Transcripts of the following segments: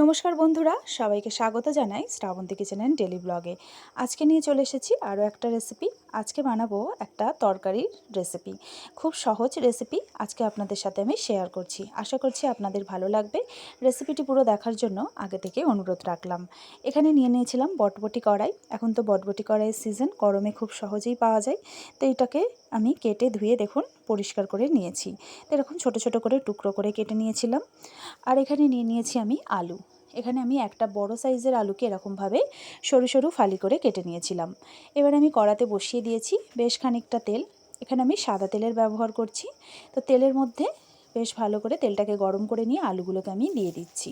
নমস্কার বন্ধুরা, সবাইকে স্বাগত জানাই শ্রাবন্তী কিচেন ডেলি ব্লগে। আজকে নিয়ে চলে এসেছি আরও একটা রেসিপি আজকে বানাবো একটা তরকারির রেসিপি খুব সহজ রেসিপি আজকে আপনাদের সাথে আমি শেয়ার করছি। আশা করছি আপনাদের ভালো লাগবে। রেসিপিটি পুরো দেখার জন্য আগে থেকে অনুরোধ রাখলাম। এখানে নিয়ে নিয়েছিলাম বটবটি কড়াই। এখন তো বটবটি কড়াইয়ের সিজন গরমে খুব সহজেই পাওয়া যায়। তো এটাকে আমি কেটে ধুয়ে দেখুন পরিষ্কার করে নিয়েছি। এরকম ছোটো ছোটো করে টুকরো করে কেটে নিয়েছিলাম। আর এখানে নিয়ে নিয়েছি আমি আলু। এখানে আমি একটা বড় সাইজের আলুকে এরকমভাবে সরু সরু ফালি করে কেটে নিয়েছিলাম। এবার আমি কড়াতে বসিয়ে দিয়েছি বেশ খানিকটা তেল। এখানে আমি সাদা তেলের ব্যবহার করছি। তো তেলের মধ্যে বেশ ভালো করে তেলটাকে গরম করে নিয়ে আলুগুলোকে আমি দিয়ে দিচ্ছি।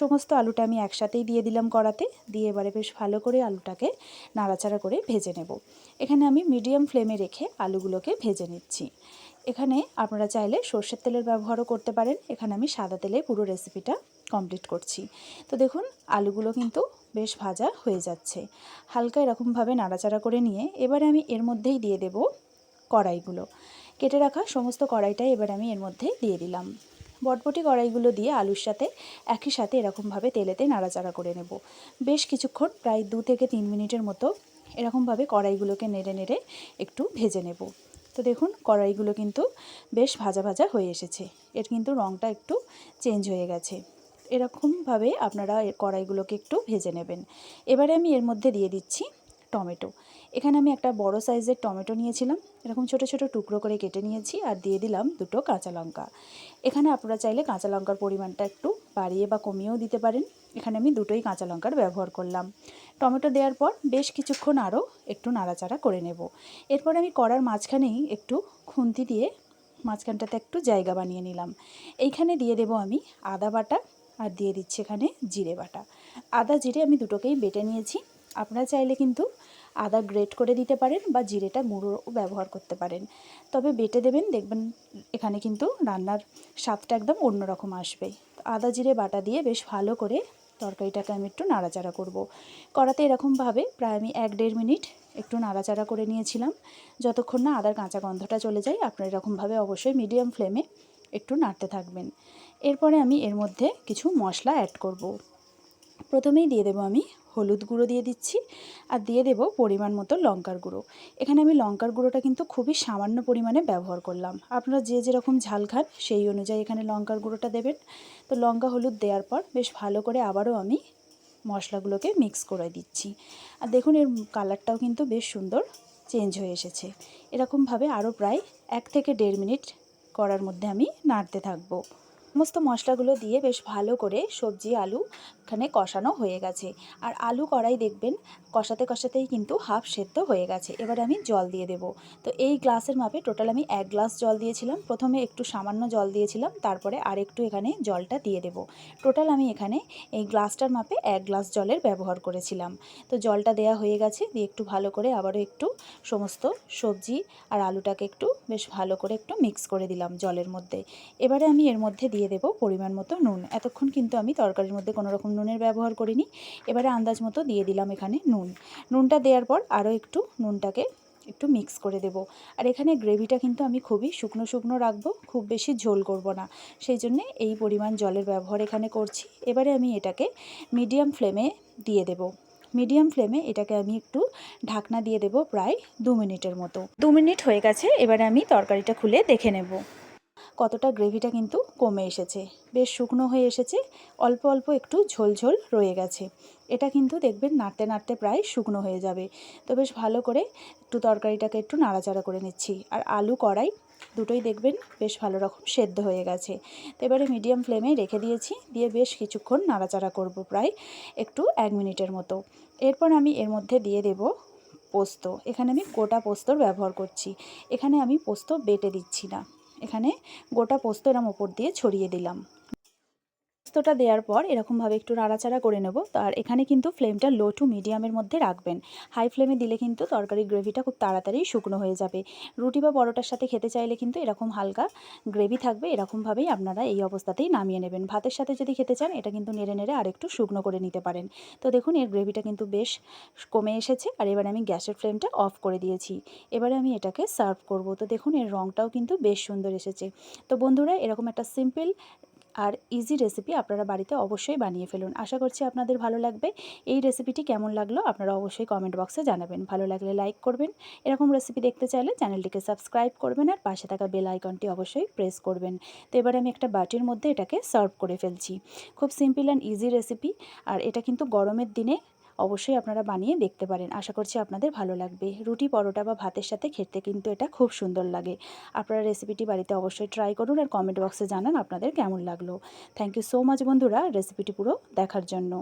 সমস্ত আলুটা আমি একসাথেই দিয়ে দিলাম কড়াতে, দিয়ে এবারে বেশ ভালো করে আলুটাকে নাড়াচাড়া করে ভেজে নেব। এখানে আমি মিডিয়াম ফ্লেমে রেখে আলুগুলোকে ভেজে নিচ্ছি। এখানে আপনারা চাইলে সর্ষের তেলের ব্যবহারও করতে পারেন। এখানে আমি সাদা তেলে পুরো রেসিপিটা কমপ্লিট করছি। তো দেখুন, আলুগুলো কিন্তু বেশ ভাজা হয়ে যাচ্ছে। হালকা এরকমভাবে নাড়াচাড়া করে নিয়ে এবারে আমি এর মধ্যেই দিয়ে দেব কড়াইগুলো। কেটে রাখা সমস্ত কড়াইটাই এবার আমি এর মধ্যে দিয়ে দিলাম। বটবটি কড়াইগুলো দিয়ে আলুর সাথে একই সাথে এরকমভাবে তেলেতে নাড়াচাড়া করে নেব। বেশ কিছুক্ষণ, প্রায় দু থেকে তিন মিনিটের মতো এরকমভাবে কড়াইগুলোকে নেড়ে নেড়ে একটু ভেজে নেব। তো দেখুন, কড়াইগুলো কিন্তু বেশ ভাজা ভাজা হয়ে এসেছে। এর কিন্তু রঙটা একটু চেঞ্জ হয়ে গেছে। এরকমভাবে আপনারা কড়াইগুলোকে একটু ভেজে নেবেন। এবারে আমি এর মধ্যে দিয়ে দিচ্ছি টমেটো। এখানে আমি একটা বড় সাইজের টমেটো নিয়েছিলাম। এরকম ছোট ছোট টুকরো করে কেটে নিয়েছি আর দিয়ে দিলাম দুটো কাঁচা লঙ্কা। এখানে আপনারা চাইলে কাঁচা লঙ্কার পরিমাণটা একটু বাড়িয়ে বা কমিয়েও দিতে পারেন। এখানে আমি দুটোই কাঁচা লঙ্কার ব্যবহার করলাম। টমেটো দেওয়ার পর বেশ কিছুক্ষণ আরও একটু নাড়াচাড়া করে নেব। এরপর আমি কড়ার মাঝখানেই একটু খুন্তি দিয়ে মাঝখানটাতে একটু জায়গা বানিয়ে নিলাম। এইখানে দিয়ে দেব আমি আদা বাটা আর দিয়ে দিচ্ছি এখানে জিরে বাটা। আদা জিরে আমি দুটোকেই বেটে নিয়েছি। আপনারা চাইলে কিন্তু আদা গ্রেট করে দিতে পারেন বা জিরেটা গুঁড়ো ব্যবহার করতে পারেন তবে বেটে দেবেন, দেখবেন এখানে কিন্তু রান্নার স্বাদটা একদম অন্যরকম আসবে আদা, জিরে, বাটা দিয়ে বেশ ভালো করে তরকারিটাকে আমি একটু নাড়াচাড়া করব। করাতে এরকমভাবে প্রায় আমি এক দেড় মিনিট একটু নাড়াচাড়া করে নিয়েছিলাম যতক্ষণ না আদার কাঁচা গন্ধটা চলে যায়, আপনার এরকমভাবে অবশ্যই মিডিয়াম ফ্লেমে একটু নাড়তে থাকবেন এরপরে আমি এর মধ্যে কিছু মশলা অ্যাড করব। প্রথমেই দিয়ে দেবো আমি হলুদ গুঁড়ো দিয়ে দিচ্ছি আর দিয়ে দেব পরিমাণ মতো লঙ্কার গুঁড়ো। এখানে আমি লঙ্কার গুঁড়োটা কিন্তু খুবই সামান্য পরিমাণে ব্যবহার করলাম। আপনারা যে যেরকম ঝাল খান সেই অনুযায়ী এখানে লঙ্কার গুঁড়োটা দেবেন। তো লঙ্কা হলুদ দেওয়ার পর বেশ ভালো করে আবারও আমি মশলাগুলোকে মিক্স করে দিচ্ছি। আর দেখুন এর কালারটাও কিন্তু বেশ সুন্দর চেঞ্জ হয়ে এসেছে। এরকমভাবে আরও প্রায় এক থেকে দেড় মিনিট করার মধ্যে আমি নাড়তে থাকব। সমস্ত মশলাগুলো দিয়ে বেশ ভালো করে সবজি, আলু এখানে কষানো হয়ে গেছে। আর আলু কড়াই দেখবেন, কষাতে কষাতেই কিন্তু হাফ সেদ্ধ হয়ে গেছে। এবার আমি জল দিয়ে দেব। তো এই গ্লাসের মাপে টোটাল আমি এক গ্লাস জল দিয়েছিলাম। প্রথমে একটু সামান্য জল দিয়েছিলাম, তারপরে আর একটু এখানে জলটা দিয়ে দেব। টোটাল আমি এখানে এই গ্লাসটার মাপে এক গ্লাস জলের ব্যবহার করেছিলাম। তো জলটা দেয়া হয়ে গেছে, দিয়ে একটু ভালো করে আবারও একটু সমস্ত সবজি আর আলুটাকে একটু বেশ ভালো করে একটু মিক্স করে দিলাম জলের মধ্যে। এবারে আমি এর মধ্যে দিয়ে দেব পরিমাণ মতো নুন। এতক্ষণ কিন্তু আমি তরকারির মধ্যে কোনো রকম নুনের ব্যবহার করিনি। এবারে আন্দাজ মতো দিয়ে দিলাম এখানে নুন। নুনটা দেওয়ার পর আরও একটু নুনটাকে একটু মিক্স করে দেব। আর এখানে গ্রেভিটা কিন্তু আমি খুবই শুকনো শুকনো রাখব, খুব বেশি ঝোল করব না। সেই জন্যে এই পরিমাণ জলের ব্যবহার এখানে করছি। এবারে আমি এটাকে মিডিয়াম ফ্লেমে দিয়ে দেব। মিডিয়াম ফ্লেমে এটাকে আমি একটু ঢাকনা দিয়ে দেব প্রায় দু মিনিটের মতো। দু মিনিট হয়ে গেছে, এবারে আমি তরকারিটা খুলে দেখে নেব। কতটা গ্রেভিটা কিন্তু কমে এসেছে। বেশ শুকনো হয়ে এসেছে, অল্প অল্প একটু ঝোল ঝোল রয়ে গেছে। এটা কিন্তু দেখবেন নাড়তে নাড়তে প্রায় শুকনো হয়ে যাবে। তো বেশ ভালো করে একটু তরকারিটাকে একটু নাড়াচাড়া করে নিচ্ছি। আর আলু কড়াই দুটোই দেখবেন বেশ ভালো রকম সেদ্ধ হয়ে গেছে। তো এবারে মিডিয়াম ফ্লেমে রেখে দিয়েছি, দিয়ে বেশ কিছুক্ষণ নাড়াচাড়া করব প্রায় একটু এক মিনিটের মতো। এরপর আমি এর মধ্যে দিয়ে দেব পোস্ত। এখানে আমি গোটা পোস্তর ব্যবহার করছি। এখানে আমি পোস্ত বেটে দিচ্ছি না। এখানে গোটা পোস্ত এরম ওপর দিয়ে ছড়িয়ে দিলাম। পোস্তটা দেওয়ার পর এরকমভাবে একটু নাড়াচাড়া করে নেব। আর এখানে কিন্তু ফ্লেমটা লো টু মিডিয়ামের মধ্যে রাখবেন। হাই ফ্লেমে দিলে কিন্তু তরকারির গ্রেভিটা খুব তাড়াতাড়ি শুকনো হয়ে যাবে। রুটি বা পরোটার সাথে খেতে চাইলে কিন্তু এরকম হালকা গ্রেভি থাকবে। এরকমভাবেই আপনারা এই অবস্থাতেই নামিয়ে নেবেন। ভাতের সাথে যদি খেতে চান, এটা কিন্তু নেড়ে নেড়ে আরেকটু শুকনো করে নিতে পারেন। তো দেখুন, এর গ্রেভিটা কিন্তু বেশ কমে এসেছে। আর এবারে আমি গ্যাসের ফ্লেমটা অফ করে দিয়েছি। এবারে আমি এটাকে সার্ভ করব। তো দেখুন, এর রঙটাও কিন্তু বেশ সুন্দর এসেছে। তো বন্ধুরা, এরকম একটা সিম্পল আর ইজি রেসিপি আপনারা বাড়িতে অবশ্যই বানিয়ে ফেলুন। আশা করছি আপনাদের ভালো লাগবে। এই রেসিপিটি কেমন লাগল আপনারা অবশ্যই কমেন্ট বক্সে জানাবেন। ভালো লাগলে লাইক করবেন। এরকম রেসিপি দেখতে চাইলে চ্যানেলটিকে সাবস্ক্রাইব করবেন আর পাশে থাকা বেল আইকনটি অবশ্যই প্রেস করবেন। তো এবারে আমি একটা বাটির মধ্যে এটাকে সার্ভ করে ফেলছি। খুব সিম্পল অ্যান্ড ইজি রেসিপি আর এটা কিন্তু গরমের দিনে অবশ্যই আপনারা বানিয়ে দেখতে পারেন। আশা করছি আপনাদের ভালো লাগবে। রুটি, পরোটা বা ভাতের সাথে খেতে কিন্তু এটা খুব সুন্দর লাগে। আপনারা রেসিপিটি বাড়িতে অবশ্যই ট্রাই করুন আর কমেন্ট বক্সে জানান আপনাদের কেমন লাগল। থ্যাংক ইউ সো মাচ বন্ধুরা রেসিপিটি পুরো দেখার জন্য।